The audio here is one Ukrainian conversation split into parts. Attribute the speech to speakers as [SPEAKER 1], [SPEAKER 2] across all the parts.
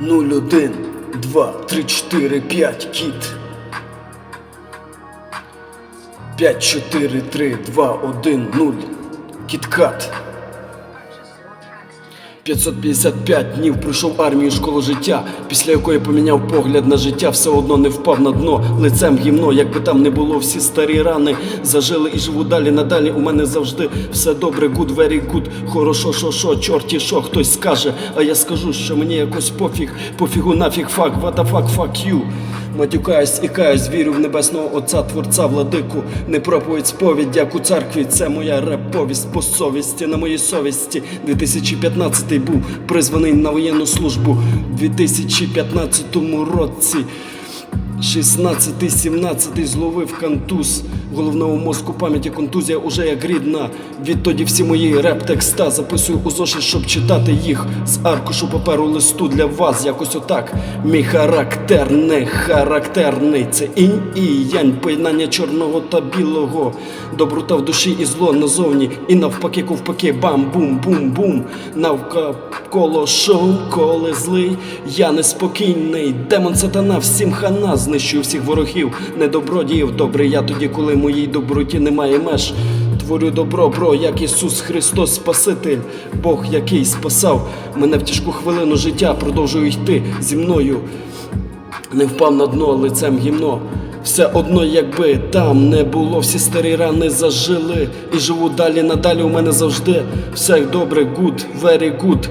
[SPEAKER 1] 0, 1, 2, 3, 4, 5, кіт. 5, 4, 3, 2, 1, 0. Кіткат. 555 днів пройшов армію школу життя, після якої поміняв погляд на життя, все одно не впав на дно, лицем гімно, якби там не було, всі старі рани зажили і живу далі. Надалі у мене завжди все добре, good, very good, хорошо, шо, шо, чорті, що хтось скаже. А я скажу, що мені якось пофіг, пофігу нафіг, фак, what the fuck, fuck you. Матюкаюсь і каюсь, вірю в небесного Отця, Творця, владику. Не проповідь сповідь, як у церкві. Це моя реп-повість по совісті, на моїй совісті. 2015 був призваний на воєнну службу. У 2015 році. 16-17 зловив кантуз головного мозку пам'яті контузія уже як рідна. Відтоді всі мої реп-текста записую у зошит, щоб читати їх з аркушу паперу листу для вас. Якось отак. Мій характер не характерний. Це інь і янь, поєднання чорного та білого. Доброта в душі і зло назовні. І навпаки, ковпаки, бам-бум-бум-бум. Навколо шум, коли злий. Я неспокійний. Демон сатана, всім хана знищую всіх ворогів, недобродіїв. Добрий я тоді, коли моїй доброті немає меж. Творю добро, бро, як Ісус Христос Спаситель, Бог, який спасав мене в тяжку хвилину життя, продовжую йти зі мною. Не впав на дно лицем гімно. Все одно, якби там не було, всі старі рани зажили. І живу далі, надалі у мене завжди все добре, good, very good.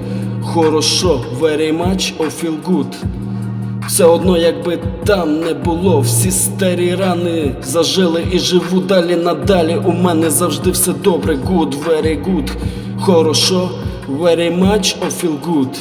[SPEAKER 1] Хорошо, very much, or feel good. Все одно, якби там не було, всі старі рани зажили і живу далі надалі. У мене завжди все добре, good, very good. Хорошо, very much, or feel good.